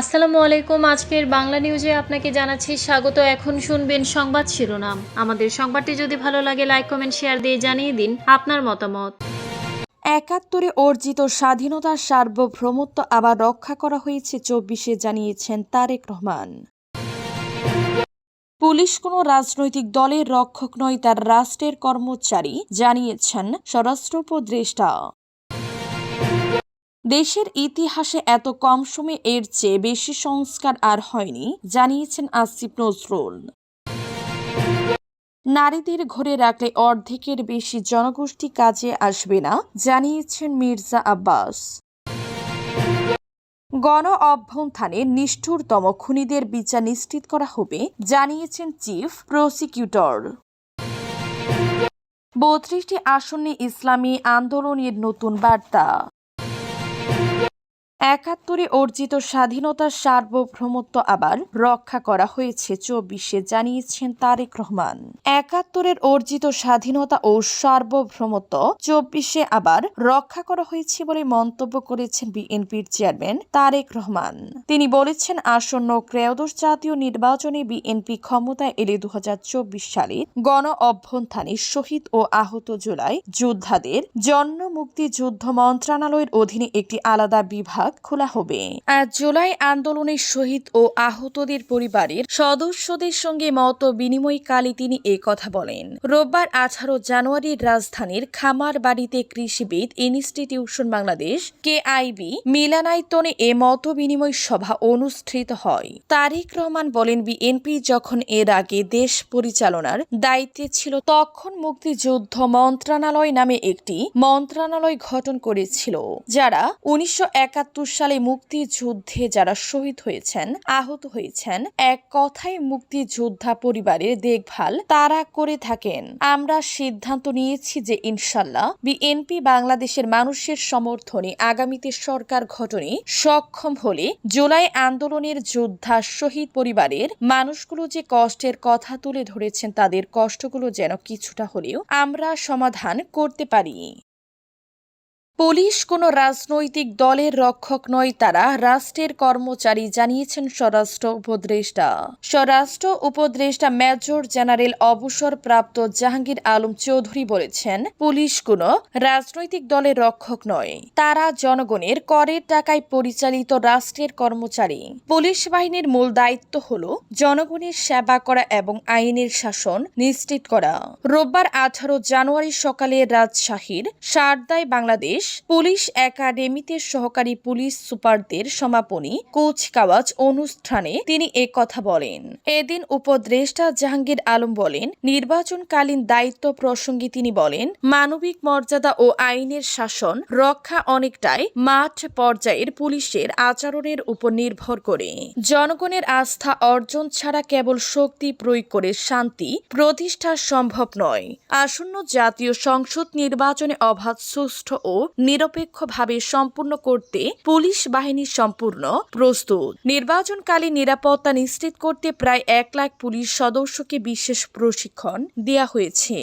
আসসালামু আলাইকুম। আজকের বাংলা নিউজে আপনাকে জানাচ্ছি স্বাগত। এখন শুনবেন সংবাদ শিরোনাম। আমাদের সংবাদটি যদি ভালো লাগে, লাইক, কমেন্ট, শেয়ার দিয়ে জানিয়ে দিন আপনার মতামত। একাত্তরে অর্জিত স্বাধীনতার সার্বভৌমত্ব আবার রক্ষা করা হয়েছে চব্বিশে, জানিয়েছেন তারেক রহমান। পুলিশ কোনো রাজনৈতিক দলের রক্ষক নয়, তার রাষ্ট্রের কর্মচারী, জানিয়েছেন স্বরাষ্ট্র উপদেষ্টা দেশের ইতিহাসে এত কম সময়ে এর চেয়ে বেশি সংস্কার আর হয়নি, জানিয়েছেন আসিফ নজরুল। নারীদের ঘরে রাখলে অর্ধেকের বেশি জনগোষ্ঠী কাজে আসবে না, জানিয়েছেন মির্জা আব্বাস। গণ অভ্যন্থানে নিষ্ঠুরতম খুনিদের বিচার নিশ্চিত করা হবে, জানিয়েছেন চিফ প্রসিকিউটর। বত্রিশটি আসনে ইসলামী আন্দোলনের নতুন বার্তা। একাত্তরে অর্জিত স্বাধীনতার সার্বভৌমত্ব আবার রক্ষা করা হয়েছে, চব্বিশে জানিয়েছেন তারেক রহমান। একাত্তরের অর্জিত স্বাধীনতা ও সার্বভৌমত্ব চব্বিশে আবার রক্ষা করা হয়েছে বলে মন্তব্য করেছেন বিএনপির চেয়ারম্যান তারেক রহমান। তিনি বলেছেন, আসন্ন ত্রয়োদশ জাতীয় নির্বাচনে বিএনপি ক্ষমতায় এলে দু হাজার চব্বিশ সালে গণ অভ্যন্থানে শহীদ ও আহত জুলাই যোদ্ধাদের জন্ম মুক্তি যুদ্ধ মন্ত্রণালয়ের অধীনে একটি আলাদা বিভাগ খোলা হবে। আজ জুলাই আন্দোলনের শহীদ ও আহতদের পরিবারের সদস্যদের সঙ্গে মত বিনিময়কালে তিনি এ কথা বলেন। রোববার আঠারো জানুয়ারির রাজধানীর খামার বাড়িতে কৃষিবিদ ইনস্টিটিউশন বাংলাদেশ কে আইবি মিলানায়তনে এ মত বিনিময় সভা অনুষ্ঠিত হয়। তারিক রহমান বলেন, বিএনপি যখন এর আগে দেশ পরিচালনার দায়িত্বে ছিল, তখন মুক্তিযুদ্ধ মন্ত্রণালয় নামে একটি মন্ত্রণালয় গঠন করেছিল, যারা উনিশশো একাত্তর সালে মুক্তিযুদ্ধে যারা শহীদ হয়েছেন, আহত হয়েছেন, এক কথায় মুক্তিযোদ্ধা পরিবারের দেখভাল তারা করে থাকেন। আমরা সিদ্ধান্ত নিয়েছি যে ইনশাল্লাহ বিএনপি বাংলাদেশের মানুষের সমর্থনে আগামীতে সরকার ঘটনে সক্ষম হলে জুলাই আন্দোলনের যোদ্ধা শহীদ পরিবারের মানুষগুলো যে কষ্টের কথা তুলে ধরেছেন, তাদের কষ্টগুলো যেন কিছুটা হলেও আমরা সমাধান করতে পারি। পুলিশ কোনো রাজনৈতিক দলের রক্ষক নয় তারা, রাষ্ট্রের কর্মচারী জানিয়েছেন স্বরাষ্ট্র উপদেষ্টা। স্বরাষ্ট্র উপদেষ্টা মেজর জেনারেল অবসরপ্রাপ্ত জাহাঙ্গীর আলম চৌধুরী বলেছেন, পুলিশ কোনো রাজনৈতিক দলের রক্ষক নয়, তারা জনগণের করের টাকায় পরিচালিত রাষ্ট্রের কর্মচারী। পুলিশ বাহিনীর মূল দায়িত্ব হল জনগণের সেবা করা এবং আইনের শাসন নিশ্চিত করা। রোববার আঠারো জানুয়ারি সকালে রাজশাহীর সারদায় বাংলাদেশ পুলিশ একাডেমিতে সহকারী পুলিশ সুপারদের সমাপনী, কুচকাওয়াজ অনুষ্ঠানে তিনি এ কথা বলেন। এদিন উপদেষ্টা জাহাঙ্গীর আলম বলেন, নির্বাচনকালীন দায়িত্ব প্রসঙ্গে তিনি বলেন, মানবিক মর্যাদা ও আইনের শাসন রক্ষা অনেকটাই মাঠ পর্যায়ের পুলিশের আচরণের উপর নির্ভর করে। জনগণের আস্থা অর্জন ছাড়া কেবল শক্তি প্রয়োগ করে শান্তি, প্রতিষ্ঠা সম্ভব নয়। আসন্ন জাতীয় সংসদ নির্বাচনে অবাধ, সুষ্ঠু ও নিরপেক্ষভাবে সম্পূর্ণ করতে পুলিশ বাহিনী সম্পূর্ণ প্রস্তুত। নির্বাচনকালে নিরাপত্তা নিশ্চিত করতে প্রায় এক লাখ পুলিশ সদস্যকে বিশেষ প্রশিক্ষণ দেওয়া হয়েছে।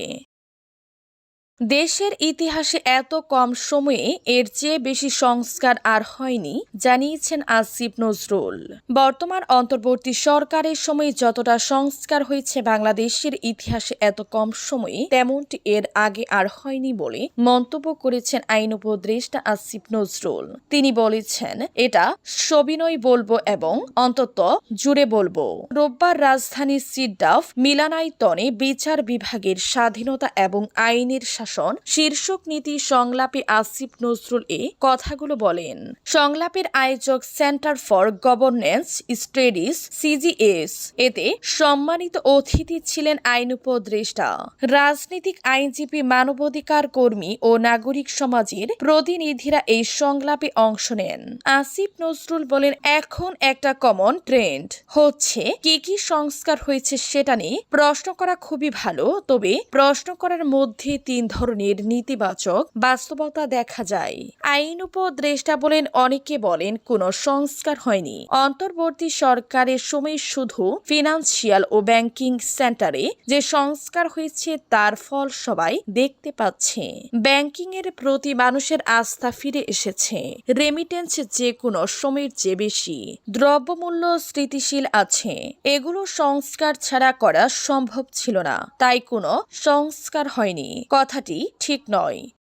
দেশের ইতিহাসে এত কম সময়ে এর চেয়ে বেশি সংস্কার আর হয়নি, জানিয়েছেন আসিফ নজরুল। বর্তমান অন্তর্বর্তী সরকারের সময় যতটা সংস্কার হয়েছে বাংলাদেশের ইতিহাসে এত কম সময়ে, তেমনটি এর আগে আর হয়নি বলে মন্তব্য করেছেন আইন উপদেষ্টা আসিফ নজরুল। তিনি বলেছেন, এটা সবিনয় বলব এবং অন্তত জুড়ে বলব। রোববার রাজধানীর সিডাফ মিলানায়তনে বিচার বিভাগের স্বাধীনতা এবং আইনের শাসন শীর্ষক নীতি সংলাপে আসিফ নজরুল এ কথাগুলো বলেন। সংলাপের আয়োজক centre for governance studies CGS এতে সম্মানিত অতিথি ছিলেন আইন উপদেষ্টা। রাজনৈতিক আইনজীবী মানবাধিকার কর্মী ও নাগরিক সমাজের প্রতিনিধিরা এই সংলাপে অংশ নেন। আসিফ নজরুল বলেন, এখন একটা কমন ট্রেন্ড হচ্ছে, কি কি সংস্কার হয়েছে সেটা নিয়ে প্রশ্ন করা খুবই ভালো, তবে প্রশ্ন করার মধ্যে তিন ধরনের নেতিবাচক বাস্তবতা দেখা যায়। আইন উপদেষ্টা বলেন, অনেকে বলেন কোনো সংস্কার হয়নি। অন্তর্বর্তী সরকারের সময় শুধু ফিনান্সিয়াল ও ব্যাংকিং সেন্টারে যে সংস্কার হয়েছে, তার ফল সবাই দেখতে পাচ্ছে। ব্যাংকিং এর প্রতি মানুষের আস্থা ফিরে এসেছে। রেমিটেন্স যে কোনো সময়ের চেয়ে বেশি। দ্রব্যমূল্য স্থিতিশীল আছে। এগুলো সংস্কার ছাড়া করা সম্ভব ছিল না। তাই কোনো সংস্কার হয়নি। কথাটি ঠিক নয়।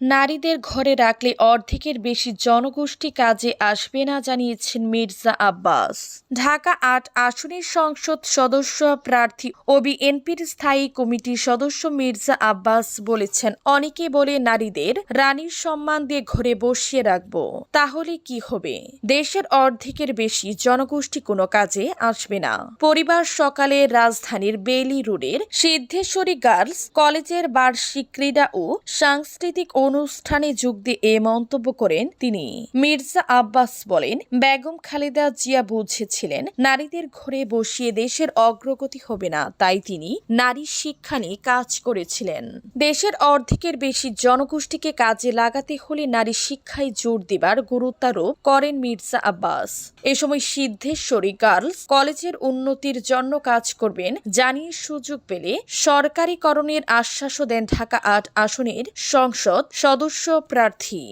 নারীদের ঘরে রাখলে অর্ধেকের বেশি জনগোষ্ঠী কাজে আসবে না জানিয়েছেন মির্জা আব্বাস। ঢাকা আট আসনের সংসদ সদস্য প্রার্থী ও বিএনপির স্থায়ী কমিটির সদস্য মির্জা আব্বাস বলেছেন, অনেকে বলে নারীদের রানীর সম্মান দিয়ে ঘরে বসিয়ে রাখব, তাহলে কি হবে? দেশের অর্ধেকের বেশি জনগোষ্ঠী কোনো কাজে আসবে না। পরিবার সকালে রাজধানীর বেইলি রোডের সিদ্ধেশ্বরী গার্লস কলেজের বার্ষিক ক্রীড়া ও সাংস্কৃতিক অনুষ্ঠানে যোগ দিয়ে এ মন্তব্য করেন তিনি। মির্জা আব্বাস বলেন, বেগম খালেদা জিয়া বুঝেছিলেন, নারীদের ঘরে বসিয়ে দেশের অগ্রগতি হবে না, তাই তিনি নারী শিক্ষা নিয়ে কাজ করেছিলেন। দেশের অর্ধেকের বেশি জনগোষ্ঠীকে কাজে লাগাতে হলে নারী শিক্ষায় জোর দেবার গুরুত্বারোপ করেন মির্জা আব্বাস। এ সময় সিদ্ধেশ্বরী গার্লস কলেজের উন্নতির জন্য কাজ করবেন জানিয়ে সুযোগ পেলে সরকারিকরণের আশ্বাসও দেন ঢাকা আট আসনের সংসদ সদস্য প্রার্থী।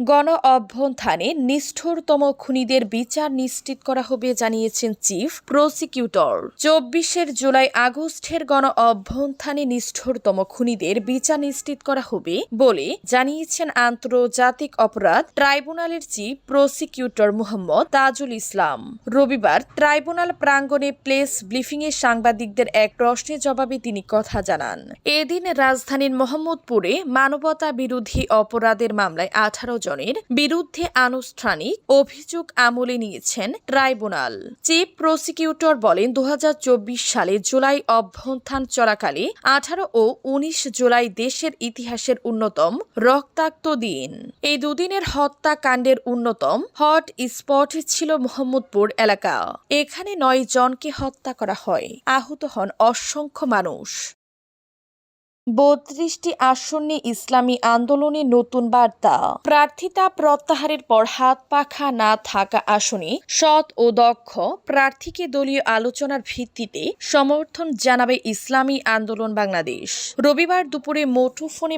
গণ অভ্যন্থানে নিষ্ঠুরতম খুনিদের বিচার নিশ্চিত করা হবে জানিয়েছেন চিফ প্রসিকিউটর। চব্বিশের জুলাই আগস্টের গণ অভ্যন্থানে নিষ্ঠুরতম খুনিদের বিচার নিশ্চিত করা হবে বলে জানিয়েছেন আন্তর্জাতিক অপরাধ ট্রাইব্যুনালের চিফ প্রসিকিউটর মোহাম্মদ তাজুল ইসলাম। রবিবার ট্রাইব্যুনাল প্রাঙ্গণে প্লেস ব্রিফিংয়ে সাংবাদিকদের এক প্রশ্নের জবাবে তিনি কথা জানান। এদিন রাজধানীর মোহাম্মদপুরে মানবতা বিরোধী অপরাধের মামলায় আঠারো জনের বিরুদ্ধে আনুষ্ঠানিক অভিযোগ আমলে নিয়েছেন ট্রাইব্যুনাল। চিফ প্রসিকিউটর বলেন দু হাজার চব্বিশ সালে জুলাই অভ্যন্থান চলাকালে আঠারো ও উনিশ জুলাই দেশের ইতিহাসের অন্যতম রক্তাক্ত দিন। এই দুদিনের হত্যাকাণ্ডের অন্যতম হট স্পট ছিল মোহাম্মদপুর এলাকা। এখানে নয় জনকে হত্যা করা হয়। আহত হন অসংখ্য মানুষ। বত্রিশটি ইসলামী আন্দোলনে নতুন বার্তা। প্রার্থিতা প্রত্যাহারের পর হাত পাখা না থাকা আসনে সৎ ও দক্ষ প্রার্থীকে দলীয় আলোচনার ভিত্তিতে সমর্থন জানাবে ইসলামী আন্দোলন বাংলাদেশ। রবিবার দুপুরে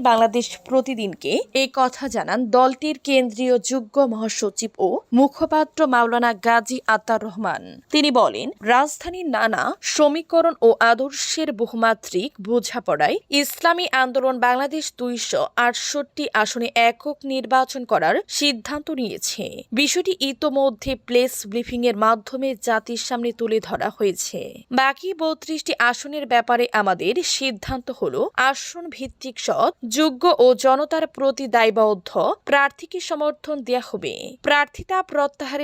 বাংলাদেশ প্রতিদিনকে এই কথা জানান দলটির কেন্দ্রীয় যুগ্ম মহাসচিব ও মুখপাত্র মাওলানা গাজী আতার রহমান। তিনি বলেন, রাজধানীর নানা সমীকরণ ও আদর্শের বহুমাত্রিক বোঝাপড়ায় ইসলামী আন্দোলন বাংলাদেশ দুইশো আটষট্টি আসনে একক নির্বাচন করার সিদ্ধান্ত নিয়েছে। বিষয়টি ইতোমধ্যে প্লেস ব্রিফিং এর মাধ্যমে জাতির সামনে তুলে ধরা হয়েছে। বাকি বত্রিশটি আসনের ব্যাপারে আমাদের সিদ্ধান্ত হল আসন ভিত্তিক সৎ, যোগ্য ও জনতার প্রতি দায়বদ্ধ, প্রার্থীকে সমর্থন দেয়া হবে। প্রার্থিতা প্রত্যাহারের